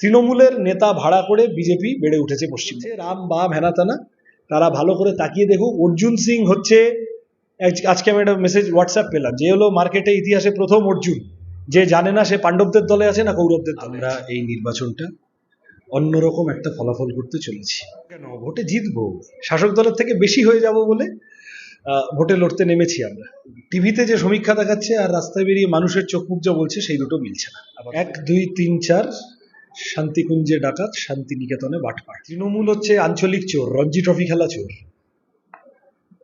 তৃণমূলের নেতা ভাড়া করে বিজেপি বেড়ে উঠেছে পশ্চিমে। রাম বাম হেনাতানা তারা ভালো করে তাকিয়ে দেখুক। অর্জুন সিং হচ্ছে আজ- আজকে আমি একটা মেসেজ হোয়াটসঅ্যাপ পেলাম যে হলো মার্কেটে ইতিহাসে প্রথম অর্জুন। যে জানে না সে পাণ্ডবদের দলে আছে না কৌরবদের দলে আমরা এই নির্বাচনটা অন্যরকম একটা ফলাফল করতে চলেছি। কেন? ভোটে জিতবো। শাসক দলের থেকে বেশি হয়ে যাব বলে ভোটে লড়তে নেমেছি আমরা। টিভিতে যে সমীক্ষা দেখাচ্ছে আর রাস্তায় বেরিয়ে মানুষের চোখ মুখ যা বলছে সেই দুটো মিলছে না। এক দুই তিন চার শান্তিকুঞ্জে ডাকাত শান্তিনিকেতনে বাটপাট তৃণমূল হচ্ছে আঞ্চলিক চোর রঞ্জি ট্রফি খেলা চোর।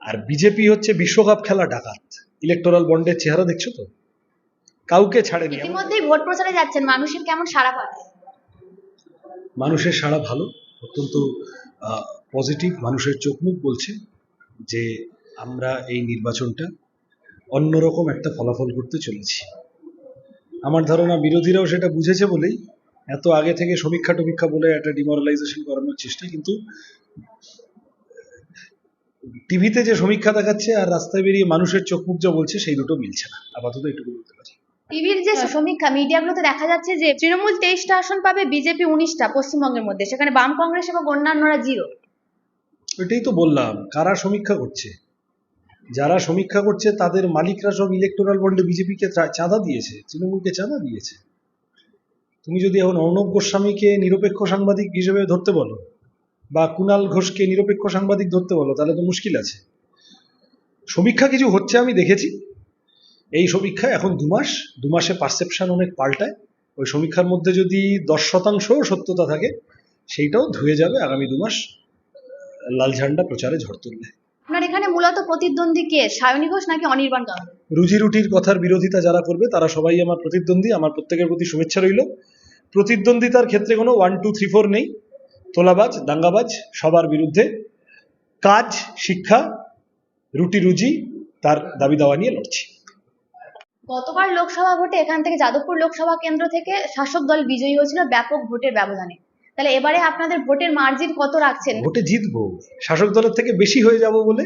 আর বিজেপি হচ্ছে বিশ্বকাপ খেলা ডাকাত। ইলেকটোরাল বন্ডের চেহারা দেখছ তো? কাউকে ছাড়েনি। ইতিমধ্যেই ভোট প্রচারে যাচ্ছেন মানুষের কেমন সারা পাচ্ছে মানুষের সাড়া ভালো অত্যন্ত পজিটিভ মানুষের চোখ মুখ বলছে যে আমরা এই নির্বাচনটা অন্যরকম একটা ফলাফল করতে চলেছি। আমার ধারণা বিরোধীরাও সেটা বুঝেছে বলেই এত আগে থেকে সমীক্ষা টমীক্ষা বলে একটা ডিমোরালাইজেশন করানোর চেষ্টা কিন্তু টিভিতে যে সমীক্ষা দেখাচ্ছে আর রাস্তায় বেরিয়ে মানুষের চোখ মুখ যা বলছে সেই দুটো মিলছে না। আপাতত এটুকু বলতে পারি টিভির যে সমীক্ষা মিডিয়াগুলোতে দেখা যাচ্ছে যে তৃণমূল তেইশটা আসন পাবে বিজেপি উনিশটা পশ্চিমবঙ্গের মধ্যে সেখানে বাম কংগ্রেস এবং অন্যান্যরা জিরো। এটাই তো বললাম কারা সমীক্ষা করছে? যারা সমীক্ষা করছে তাদের মালিকরা সব ইলেকটোরাল বন্ডে বিজেপিকে চাঁদা দিয়েছে তৃণমূলকে চাঁদা দিয়েছে। তুমি যদি এখন অর্ণব গোস্বামীকে নিরপেক্ষ সাংবাদিক হিসেবে ধরতে বলো, বা কুণাল ঘোষকে নিরপেক্ষ সাংবাদিক ধরতে বলো, তাহলে তো মুশকিল আছে। সমীক্ষা কিছু হচ্ছে, আমি দেখেছি। এই সমীক্ষা এখন দু মাস, দু পারসেপশন অনেক পাল্টায়। ওই সমীক্ষার মধ্যে যদি দশ শতাংশ সত্যতা থাকে, সেইটাও ধুয়ে যাবে আগামী দু মাস, লাল ঝান্ডা প্রচারে ঝড় তুললে আপনার এখানে মূলত প্রতিদ্বন্দ্বী কে সায়নী ঘোষ নাকি অনির্বাণ গাঙ্গুলি রুজি রুটির কথার বিরোধিতা যারা করবে তারা সবাই আমার প্রতিদ্বন্দ্বী আমার প্রত্যেকের প্রতি শুভেচ্ছা রইল। প্রতিদ্বন্দ্বিতার ক্ষেত্রে কোনো ওয়ান টু থ্রি ফোর নেই। তোলাবাজ দাঙ্গাবাজ সবার বিরুদ্ধে। কাজ শিক্ষা রুটি রুজি তার দাবি দাওয়া নিয়ে লড়ছি। গতকাল লোকসভা ভোটে এখান থেকে যাদবপুর লোকসভা কেন্দ্র থেকে শাসক দল বিজয়ী হয়েছিল ব্যাপক ভোটের ব্যবধানে। তাহলে এবারে আপনাদের ভোটের মার্জিন কত রাখছেন? ভোটে জিতবো। শাসক দলের থেকে বেশি হয়ে যাব বলে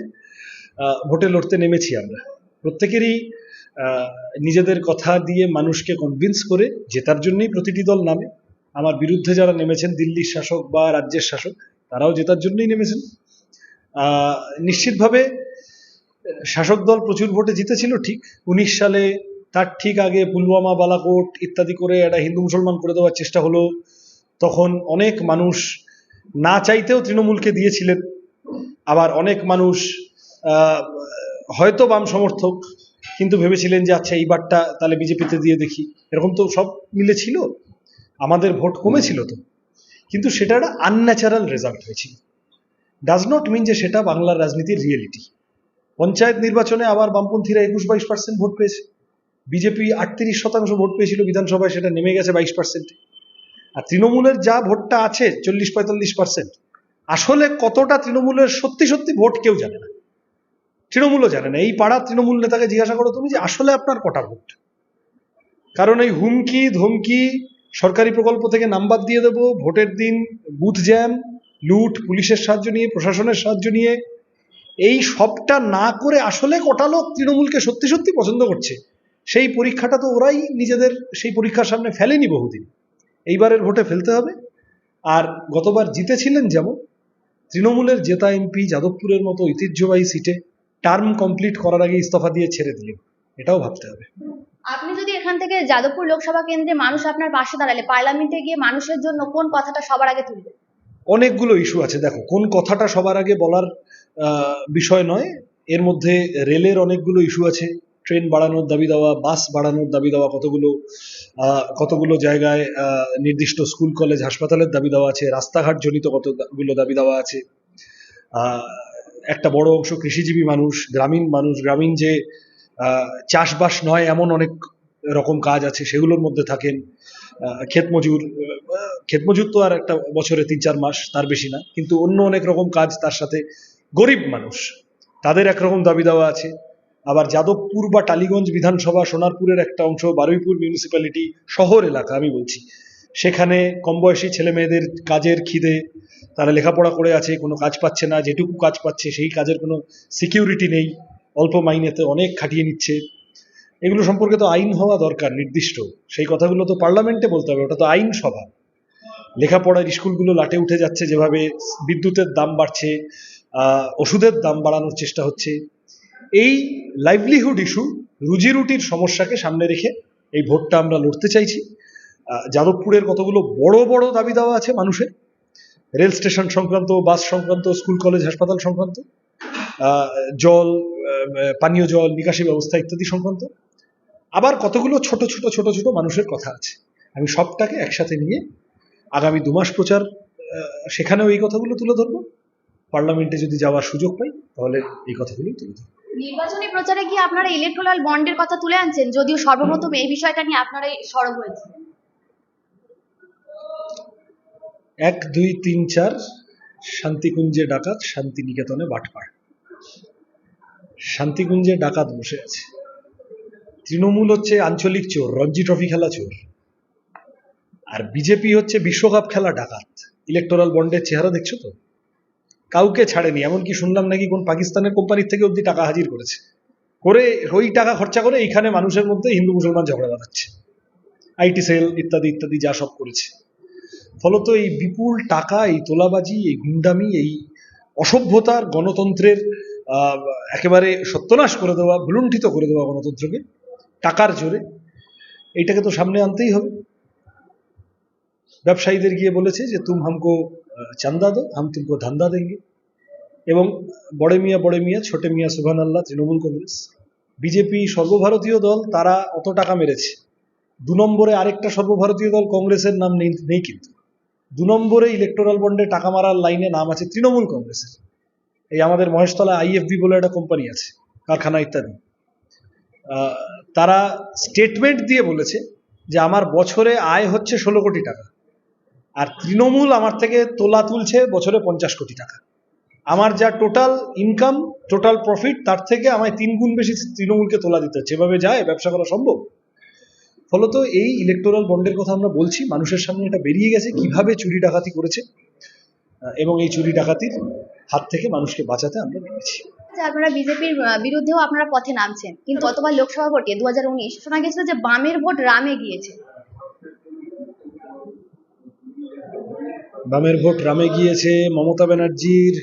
ভোটে লড়তে নেমেছি আমরা। প্রত্যেকেরই নিজেদের কথা দিয়ে মানুষকে কনভিন্স করে জেতার জন্যই প্রতিটি দল নামে। আমার বিরুদ্ধে যারা নেমেছেন, দিল্লির শাসক বা রাজ্যের শাসক, তারাও জেতার জন্যই নেমেছেন। নিশ্চিতভাবে শাসক দল প্রচুর ভোটে জিতেছিল, ঠিক। উনিশ সালে তার ঠিক আগে পুলওয়ামা, বালাকোট ইত্যাদি করে একটা হিন্দু মুসলমান করে দেওয়ার চেষ্টা হলো। তখন অনেক মানুষ না চাইতেও তৃণমূলকে দিয়েছিলেন। আবার অনেক মানুষ হয়তো বাম সমর্থক, কিন্তু ভেবেছিলেন যে আচ্ছা এইবারটা তাহলে বিজেপিতে দিয়ে দেখি। এরকম তো সব মিলে ছিল। আমাদের ভোট কমেছিল তো। কিন্তু সেটা একটা আনন্যাচারাল রেজাল্ট হয়েছিল। ডাজ নট মিন যে সেটা বাংলার রাজনীতির রিয়েলিটি পঞ্চায়েত নির্বাচনে আবার বামপন্থীরা একুশ বাইশ পার্সেন্ট ভোট পেয়েছে। বিজেপি আটত্রিশ শতাংশ ভোট পেয়েছিল, বিধানসভায় সেটা নেমে গেছে বাইশ পার্সেন্টে আর তৃণমূলের যা ভোটটা আছে চল্লিশ পঁয়তাল্লিশ পার্সেন্ট আসলে কতটা তৃণমূলের সত্যি সত্যি ভোট কেউ জানে না। তৃণমূলও জানে না। এই পাড়ার তৃণমূল নেতাকে জিজ্ঞাসা করো তুমি যে, আসলে আপনার কটা ভোট? কারণ এই হুমকি, ধমকি, সরকারি প্রকল্প থেকে নাম্বার দিয়ে দেবো, ভোটের দিন, বুথ জ্যাম, লুট, পুলিশের সাহায্য নিয়ে, প্রশাসনের সাহায্য নিয়ে, এই সবটা না করে আসলে কটা লোক তৃণমূলকে সত্যি সত্যি পছন্দ করছে? সেই পরীক্ষাটা তো ওরাই নিজেদের, সেই পরীক্ষার সামনে ফেলেনি বহুদিন। এইবারের ভোটে ফেলতে হবে। আর গতবার জিতেছিলেন যেমন তৃণমূলের জেতা এমপি যাদবপুরের মতো ঐতিহ্যবাহী সিটে টার্ম কমপ্লিট করার আগে ইস্তফা দিয়ে ছেড়ে দিলেন। এটাও ভাবতে হবে। আপনি যদি এখান থেকে যাদবপুর লোকসভা কেন্দ্রে মানুষ আপনার পাশে দাঁড়ালে পার্লামেন্টে গিয়ে মানুষের জন্য কোন কথাটা সবার আগে তুলবে? অনেকগুলো ইস্যু আছে। দেখো কোন কথাটা সবার আগে বলার বিষয় নয় এর মধ্যে রেলের অনেকগুলো ইস্যু আছে। ট্রেন বাড়ানোর দাবি দেওয়া বাস বাড়ানোর দাবি দেওয়া কতগুলো কতগুলো জায়গায় নির্দিষ্ট স্কুল কলেজ হাসপাতালের দাবি দেওয়া আছে রাস্তাঘাট জনিত কতগুলো দাবি দেওয়া আছে। একটা বড় অংশ কৃষিজীবী মানুষ গ্রামীণ মানুষ গ্রামীণ যে চাষবাস নয় এমন অনেক রকম কাজ আছে সেগুলোর মধ্যে থাকেন। আহ, ক্ষেত মজুর ক্ষেত মজুর তো আর একটা বছরে তিন চার মাস তার বেশি না। কিন্তু অন্য অনেক রকম কাজ তার সাথে গরিব মানুষ তাদের একরকম দাবি দেওয়া আছে। আবার যাদবপুর বা টালিগঞ্জ বিধানসভা, সোনারপুরের একটা অংশ, বারুইপুর মিউনিসিপ্যালিটি শহর এলাকা, আমি বলছি। সেখানে কম বয়সী ছেলে মেয়েদের কাজের খিদে, তারা লেখাপড়া করে আছে, কোনো কাজ পাচ্ছে না, যেটুকু কাজ পাচ্ছে সেই কাজের কোনো সিকিউরিটি নেই, অল্প মাইনেতে অনেক খাটিয়ে নিচ্ছে। এগুলো সম্পর্কে তো আইন হওয়া দরকার, নির্দিষ্ট। সেই কথাগুলো তো পার্লামেন্টে বলতে হবে, ওটা তো আইন সভা। লেখাপড়ার স্কুলগুলো লাটে উঠে যাচ্ছে, যেভাবে বিদ্যুতের দাম বাড়ছে ওষুধের দাম বাড়ানোর চেষ্টা হচ্ছে। এই লাইভলিহুড ইস্যু রুজি রুটির সমস্যাকে সামনে রেখে এই ভোটটা আমরা লড়তে চাইছি। যাদবপুরের কতগুলো বড় বড় দাবি দাওয়া আছে মানুষের। রেল স্টেশন সংক্রান্ত, বাস সংক্রান্ত, স্কুল, কলেজ, হাসপাতাল সংক্রান্ত। জল পানীয় জল, নিকাশি ব্যবস্থা ইত্যাদি সংক্রান্ত। আবার কতগুলো ছোট ছোট ছোট ছোট মানুষের কথা আছে। আমি সবটাকে একসাথে নিয়ে আগামী দু মাস প্রচার সেখানেও এই কথাগুলো তুলে ধরবো। পার্লামেন্টে যদি যাওয়ার সুযোগ পাই, তাহলে এই কথাগুলো তুলে ধরবো। নির্বাচনী প্রচারে কি আপনারা ইলেকট্রাল বন্ডের কথা তুলে আনছেন? যদিও সর্বপ্রথম এই বিষয়টা নিয়ে আপনারাই সরব হয়েছে এক, দুই, তিন, চার, শান্তিকুঞ্জে ডাকাত, শান্তিনিকেতনে বাটপাড় শান্তিকুঞ্জে ডাকাত বসে আছে। তৃণমূল হচ্ছে আঞ্চলিক চোর, রঞ্জি ট্রফি খেলা চোর। আর বিজেপি হচ্ছে বিশ্বকাপ খেলা ডাকাত। ইলেকটোরাল বন্ডের চেহারা দেখছ তো? কাউকে ছাড়েনি, এমনকি শুনলাম নাকি কোন পাকিস্তানের কোম্পানির থেকে অব্দি টাকা হাজির করেছে। করে ওই টাকা খরচা করে এইখানে মানুষের মধ্যে হিন্দু মুসলমান ঝগড়া বাঁধাচ্ছে। আইটি সেল ইত্যাদি ইত্যাদি যা সব করেছে। ফলত এই বিপুল টাকা, এই তোলাবাজি, এই গুন্ডামি, এই অসভ্যতার গণতন্ত্রের একেবারে সত্যনাশ করে দেওয়া, ভুলুণ্ঠিত করে দেওয়া গণতন্ত্রকে, টাকার জোরে, এইটাকে তো সামনে আনতেই হবে। ব্যবসায়ীদের গিয়ে বলেছে যে, তুম হামকো চান্দা দো হাম তুমকো ধান্দা দেঙ্গে এবং বড়ে মিয়া বড়ে মিয়া ছোটে মিয়া সুভান আল্লাহ তৃণমূল কংগ্রেস বিজেপি সর্বভারতীয় দল তারা অত টাকা মেরেছে দু নম্বরে আরেকটা সর্বভারতীয় দল কংগ্রেসের নাম নেই নেই কিন্তু। দু নম্বরে ইলেকটোরাল বন্ডে টাকা মারার লাইনে নাম আছে তৃণমূল কংগ্রেসের। এই আমাদের মহেশতলা আইএফবি বলে একটা কোম্পানি আছে, কারখানা ইত্যাদি। তারা স্টেটমেন্ট দিয়ে বলেছে যে আমার বছরে আয় হচ্ছে ষোলো কোটি টাকা। আর তৃণমূল আমার থেকে তোলা তুলছে বছরে পঞ্চাশ কোটি টাকা। আমার যা টোটাল ইনকাম টোটাল প্রফিট তার থেকে আমায় তিন গুণ বেশি তৃণমূলকে তোলা দিতে হচ্ছে। এভাবে যায় ব্যবসা করা সম্ভব? ফলত এই ইলেকটোরাল বন্ডের কথা আমরা বলছি, মানুষের সামনে এটা বেরিয়ে গেছে, কীভাবে চুরি ডাকাতি করেছে এবং এই চুরি ডাকাতির হাত থেকে মানুষকে বাঁচাতে আমরা নেমেছি। আপনারা বিজেপির বিরুদ্ধেও আপনারা পথে নামছেন, কিন্তু গতবার লোকসভা ভোটে দু হাজার উনিশ শোনা গেছিল যে বামের ভোট রামে গিয়েছে। বামের ভোট রামে গিয়েছে মমতা ব্যানার্জির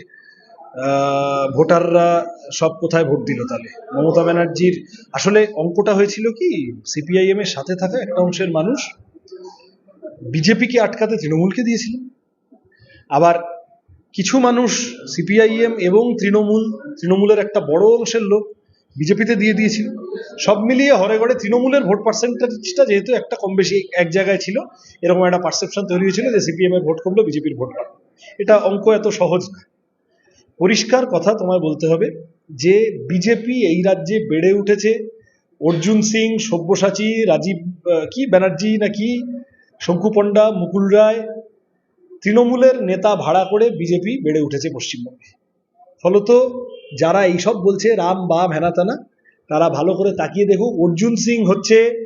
ভোটাররা সব কোথায় ভোট দিল তাহলে? মমতা ব্যানার্জির, আসলে অঙ্কটা হয়েছিল কি, সিপিআইএম এর সাথে থাকা একটা অংশের মানুষ বিজেপিকে আটকাতে তৃণমূলকে দিয়েছিল। আবার কিছু মানুষ সিপিআইএম এবং তৃণমূল, তৃণমূলের একটা বড় অংশের লোক বিজেপিতে দিয়ে দিয়েছিল। সব মিলিয়ে হরে ঘরে তৃণমূলের ভোট পার্সেন্টেজটা যেহেতু একটা কম বেশি এক জায়গায় ছিল, এরকম একটা পারসেপশন তৈরি হয়েছিল যে সিপিএম এর ভোট কমলো বিজেপির ভোট বাড়লো এটা অঙ্ক এত সহজ না। পরিষ্কার কথা তোমায় বলতে হবে যে বিজেপি এই রাজ্যে বেড়ে উঠেছে। অর্জুন সিং, সব্যসাচী, রাজীব কি ব্যানার্জি নাকি শঙ্কু পণ্ডা, মুকুল রায়, তৃণমূলের নেতা ভাড়া করে বিজেপি বেড়ে উঠেছে পশ্চিমবঙ্গে। ফলত যারা এইসব বলছে রাম, বাম, হেনাতানা, তারা ভালো করে তাকিয়ে দেখুক। অর্জুন সিং হচ্ছে,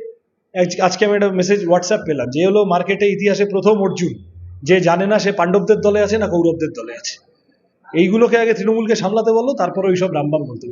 আজ- আজকে আমি একটা মেসেজ হোয়াটসঅ্যাপ পেলাম, যে হলো মার্কেটে ইতিহাসে প্রথম অর্জুন। যে জানে না সে পাণ্ডবদের দলে আছে না কৌরবদের দলে আছে। এইগুলোকে আগে তৃণমূলকে সামলাতে বলল তারপর ওইসব রামবাম বলতে